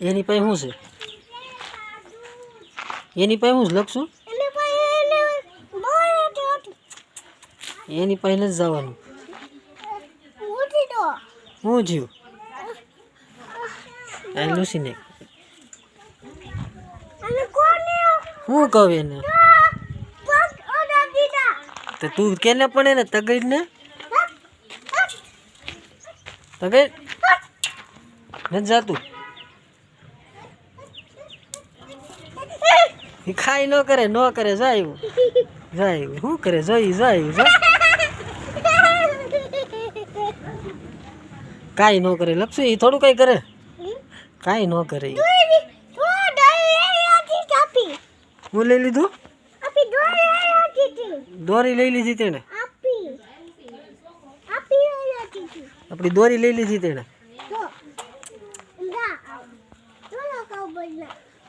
એની પાસે શું છે? એની પાસે હું જ લખશું? એની પાસે જ જવાનું. હું જીવું આ લૂસીને. હું કહું એને? તો તું કેને પણ એને તગડીને ને કે નથી જાતું? એ ખાઈ ન કરે ન કરે જાય જાય શું કરે? જઈ જાય કાંઈ ન કરે. લપસું એ થોડું કાંઈ કરે? કાંઈ ન કરે. હું લઈ લીધું? દોરી લઈ લીધી તેણે આપણી દોરી લઈ લીધી તેણે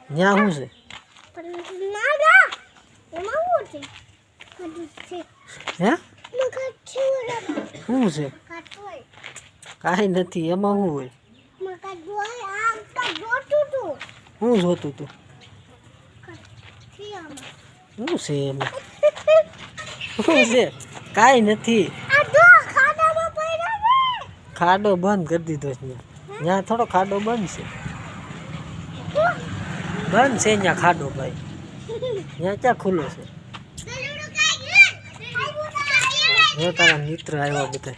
ત્યાં શું છે? હે? શું છે? કાંઈ નથી, એમાં શું હોય? શું જોતું તું. શું છે એમાં? શું છે? કાંઈ નથી. ખાડો બંધ કરી દીધો છે ત્યાં થોડો ખાડો બંધ છે. બંધ છે ત્યાં ખાડો ભાઈ. ત્યાં ક્યાં ખુલ્લો છે? હવે તારા મિત્ર આવ્યા બધા.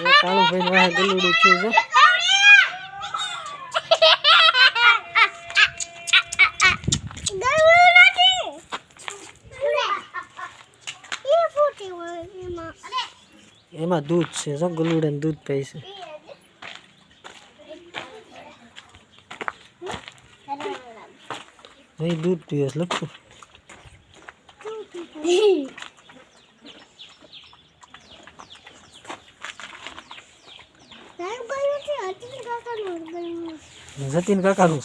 એ કાળુભાઈ વાહે ગલુડું થયું છે. એમાં દૂધ છે શું ગલુડાને દૂધ પી છે અહીં દૂધ પીવે છે લખું જતીન કાકાનું